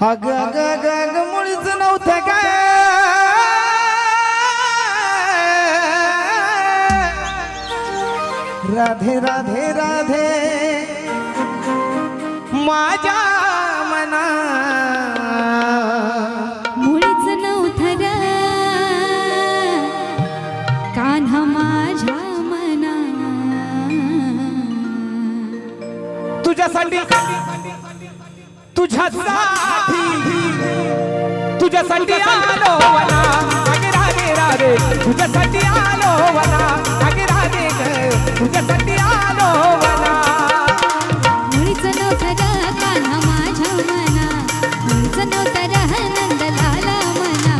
अग अग अग अग मुळीच नव्हतं काय? राधे राधे राधे. माझ्या तुझ्यासाठी तुझ्यासाठी तुझ्यासाठी आलो वना अगे राधे राधे तुझ्यासाठी आलो वना अगे राधे तुझ्यासाठी आलो वना. मुळीच नव्हतं कान्हा माझ्या मना मुळीच नव्हतं मना.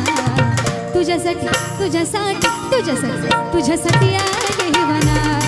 तुझ्यासाठी तुझ्यासाठी तुझ्यासाठी तुझ्यासाठी आले वनात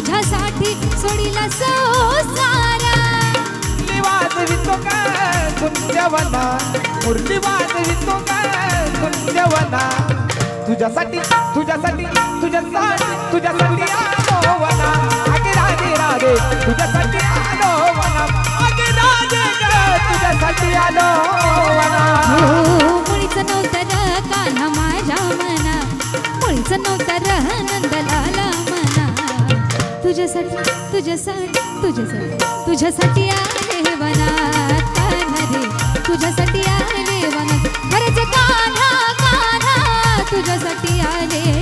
तुझ्यासाठी सोडीला संसारा. मुरली वाजवितो का गुंजवना मुरली वाजवितो का गुंजवना तुझ्यासाठी तुझ्यासाठी तुझ्यासाठी तुझ्यासाठी आलो वना अगे राधे राधे तुझ्यासाठी आलो वना अगे राधे तुझ्यासाठी आलो वना तुझ्यासाठी तुझ्यासाठी तुझ्यासाठी तुझ्यासाठी आले वनात रे. तुझ्यासाठी आले वनात बरेच कान्हा कान्हा तुझ्यासाठी आले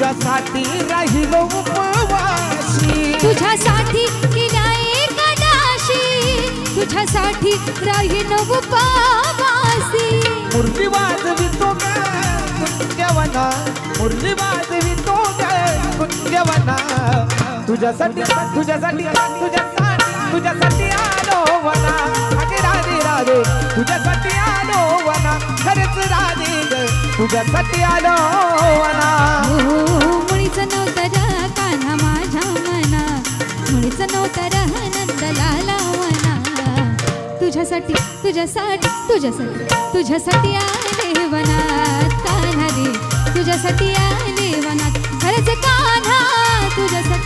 तुझ्यासाठी राहिलो उपवासी. तुझ्यासाठी केल्या एकादशी तुझ्यासाठी राहीन उपवासी. मुरली वाजवितो ग कुंजवना मुरली वाजवितो ग कुंजवना तुझ्यासाठी तुझ्यासाठी तुझ्यासाठी तुझ्यासाठी आलो वना. अगे राधे राधे. तुझ्यासाठी आलो वना. खरंच राधे तुझ्यासाठी आलो मना मुळीच नव्हतं र कान्हा माझ्या मना. मुळीच नव्हतं र नंदलाला मना तुझ्यासाठी तुझ्यासाठी तुझ्यासाठी तुझ्यासाठी आले वनात कान्हा रे तुझ्यासाठी आले वनात खरंच कान्हा तुझ्यासाठी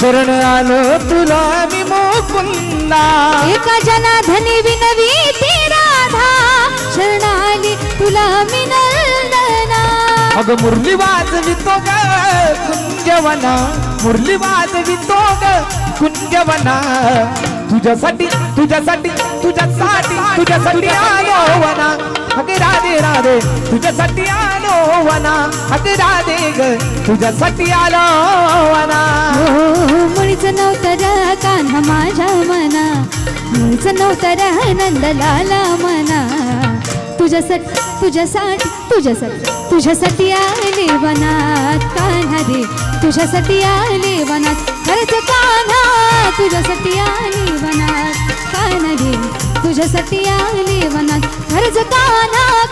शरण आलो तुला मी मुकुंदा. एका जनाधनी विनवी ती राधा. शरणाली तुला मी नंदना. अग मुरली वाजवितो ग कुंजवना. मुरली वाजवितो ग कुंजवना. तुझ्यासाठी तुझ्यासाठी तुझ्यासाठी तुझ्यासाठी आलो वना. अग राधे राधे तुझ्यासाठी आलो वना. अग राधे ग तुझ्यासाठी आलो वना. हो, मुळीच नव्हतं कान्हा माझ्या मना. मुळीच नव्हतं र नंदलाला मना. तुझ्यासाठी तुझ्यासाठी तुझ्यासाठी तुझ्यासाठी आले वनात कान्हा रे तुझ्यासाठी आले वनात खरंच कान्हा तुझ्यासाठी आले वनात कान्हा रे तुझ्यासाठी आले वनात. खरंच कान्हा